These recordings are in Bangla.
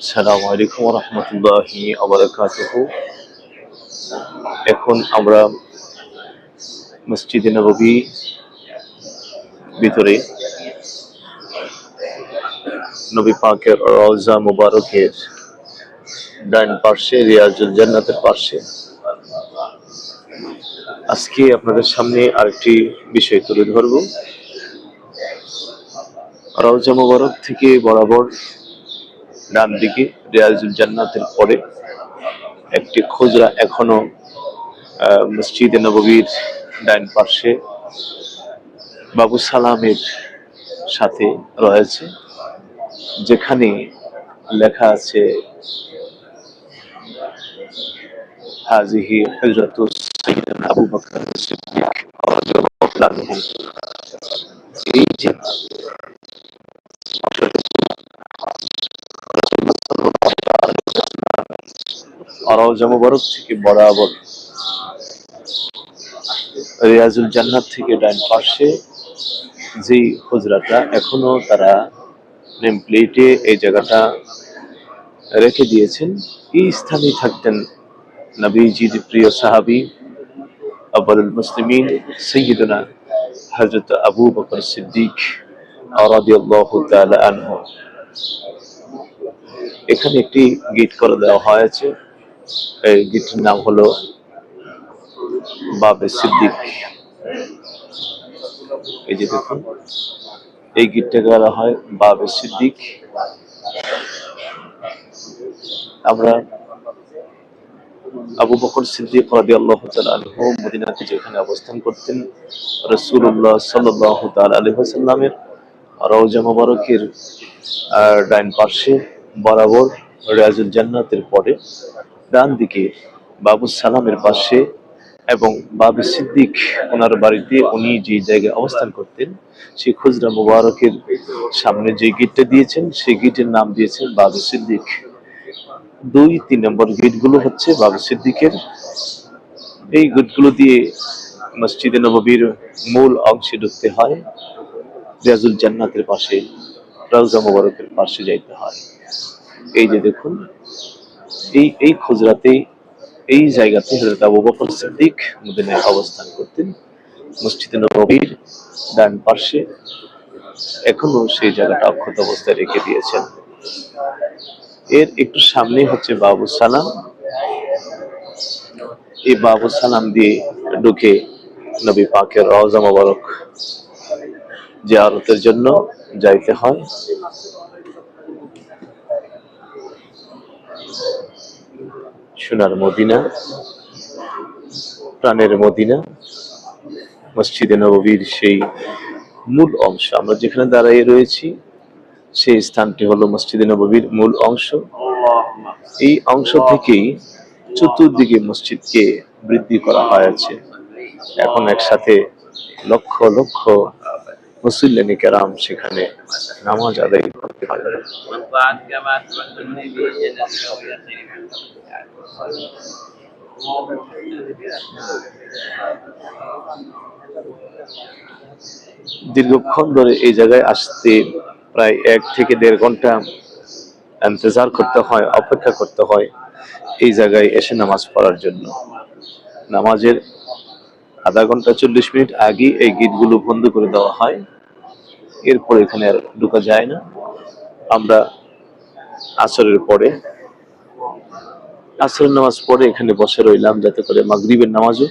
সালাম আলাইকুম রহমতুল্লাহি এখন আমরা মসজিদে নবী ভিতরে নবী পাকের রওজা মুবারকের ডান পার্শ্বে, রিয়াজুল জান্নাতের পার্শ্বে। আজকে আপনাদের সামনে আরেকটি বিষয় তুলে ধরব। রওজা মুবারক থেকে বরাবর ডান দিকে রিয়াজুল জান্নাতের পরে একটি খুচরা এখনও মসজিদে নববীর ডাইন পার্শ্বে বাবু সালামের সাথে রয়েছে, যেখানে লেখা আছে, হাজিহি। এই যে রওজা মুবারক থেকে বরাবর রিয়াজুল জান্নাত থেকে ডান পাশে যে হুজরাটা এখনও তারা নেম প্লেটে এই জায়গাটা রেখে দিয়েছেন। এই স্থানে থাকতেন নবীজির প্রিয় সাহাবী আব্বালুল মুসলিমিন, সৈয়দনা হজরত আবু বকর সিদ্দিক আনহু। এখানে একটি গেট করে দেওয়া হয়েছে। এই গেটের নাম হলো বাবে সিদ্দিক। এই যে দেখুন, এই গিটটা করা হয় বাবে সিদ্দিক। আমরা আবু বকর সিদ্দিক রাদিয়াল্লাহু তাআলা আনহু মদিনাতে যেখানে অবস্থান করতেন, রাসূলুল্লাহ সাল্লাল্লাহু তাআলা আলাইহি ওয়াসাল্লামের রওজা মুবারকের ডাইন পাশে বরাবর রিয়াজুল জান্নাতের পরে ডান দিকে বাবু সালামের পাশে এবং বাবু সিদ্দিক ওনার বাড়িতে উনি যে জায়গায় অবস্থান করতেন, সেই খুচরা মুবারকের সামনে যে গেটটা দিয়েছেন, সেই গেটের নাম দিয়েছেন বাবু সিদ্দিক। দুই, তিন নম্বর গেটগুলো হচ্ছে বাবু সিদ্দিকের। এই গেটগুলো দিয়ে মসজিদে নববীর মূল অংশে ঢুকতে হয় রিয়াজুল জান্নাতের পাশে, রওজা মুবারকের পাশে যাইতে হয়। এই যে দেখুন এই এই খুজরাতে এই জায়গাতে হযরত আবু বকর সিদ্দিক মদিনায় অবস্থান করতেন। মসজিদে নবীর ডান পার্শ্বে এখনও সেই জায়গাটা অক্ষত অবস্থায় রেখে দিয়েছেন। এর একটু সামনে হচ্ছে বাবু সালাম। এই বাবু সালাম দিয়ে ঢুকে নবী পাকের রওজা মোবারক জিয়ারতের জন্য যাইতে হয়। সোনার মদিনা, প্রাণের মদিনা, মসজিদে নববীর সেই মূল অংশ। আমরা যেখানে দাঁড়িয়ে রয়েছি, সেই স্থানটি হলো মসজিদে নববীর মূল অংশ। এই অংশ থেকেই চতুর্দিকে মসজিদকে বৃদ্ধি করা হয়েছে। এখন একসাথে লক্ষ লক্ষ মুসল্লিন কেরাম সেখানে নামাজ আদায় করতে দীর্ঘক্ষণ ধরে এই জায়গায় আসতে প্রায় এক থেকে দেড় ঘণ্টা ইন্তজার করতে হয়, অপেক্ষা করতে হয় এই জায়গায় এসে নামাজ পড়ার জন্য। নামাজের আধা ঘণ্টা চল্লিশ মিনিট আগে এই গেটগুলো বন্ধ করে দেওয়া হয়। এরপর এখানে আর ঢোকা যায় না। আমরা আসরের পরে, আসরের নামাজ পরে এখানে বসে রইলাম যাতে করে মাগরিবের নামাজও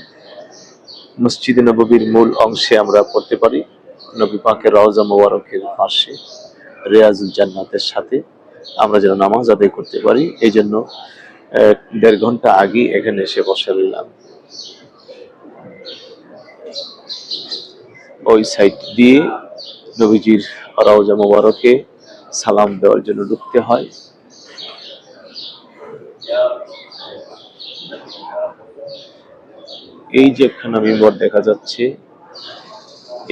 মসজিদে নববীর মূল অংশে আমরা পড়তে পারি। নবী পাকের রওজা মোবারকের পাশে, রেয়াজুল জান্নাতের সাথে আমরা যেন নামাজ আদায় করতে পারি। এই জন্য দেড় ঘণ্টা আগে এখানে এসে বসে রইলাম। ওই সাইড দিয়ে নবীজির রওজা মোবারকে সালাম দেওয়ার জন্য ঢুকতে হয়। এই যে একখানা মিম্বর দেখা যাচ্ছে,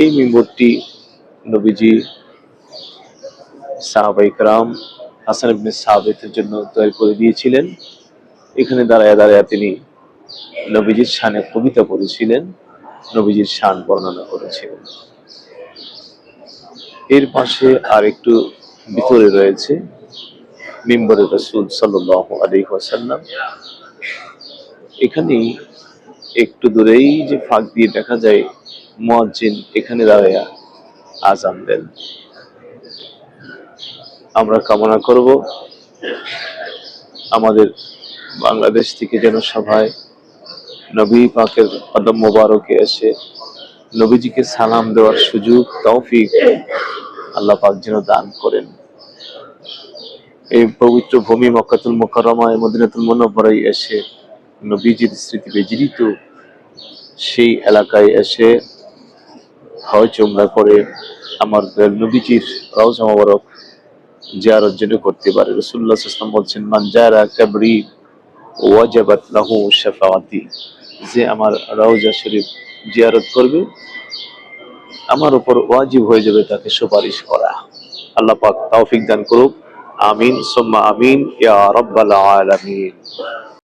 এই মিম্বরটি নবীজি সাহাবাই কারাম হাসান ইবনে সাহাবেতের জন্য তৈরি করে দিয়েছিলেন। এখানে দাঁড়ায় দাঁড়ায় তিনি নবীজির শানে কবিতা পড়েছিলেন। নবীজির শান বর্ণনা করেছিলেন এর পাশে আর একটু ভিতরে রয়েছে মিম্বরের রসুল সাল্লাহ আলী ওয়াসাল্লাম। এখানেই একটু দূরেই যে ফাঁক দিয়ে দেখা যায়, মুয়াজ্জিন এখানে দাঁড়াইয়া আজান দেন। আমরা কামনা করব, আমাদের বাংলাদেশ থেকে যেন সবাই নবী পাকের কদম মোবারকে এসে নবীজিকে সালাম দেওয়ার সুযোগ, তৌফিক আল্লাহ পাক যেন দান করেন। এই পবিত্র ভূমি মক্কাতুল মোকাররমায় মদিনাতুল মুনাওয়ারায় এসে নবীজির স্মৃতি বিজড়িত সেই এলাকায় এসে হজ চোমরা করে আমার নবীজির রওজা মোবারক জিয়ারত যেন করতে পারে। রসুল্লাহ ইসলাম বলছেন, মান জারা কাবরি ওয়াজাবাত লাহু শাফাআতি যে আমার রওজা শরীফ জিয়ারত করবে, আমার উপর ওয়াজিব হয়ে যাবে তাকে সুপারিশ করা। আল্লাহ পাক তৌফিক দান করুক। আমিন, সোম্মা আমিন, ইয়া রাব্বাল আলামিন।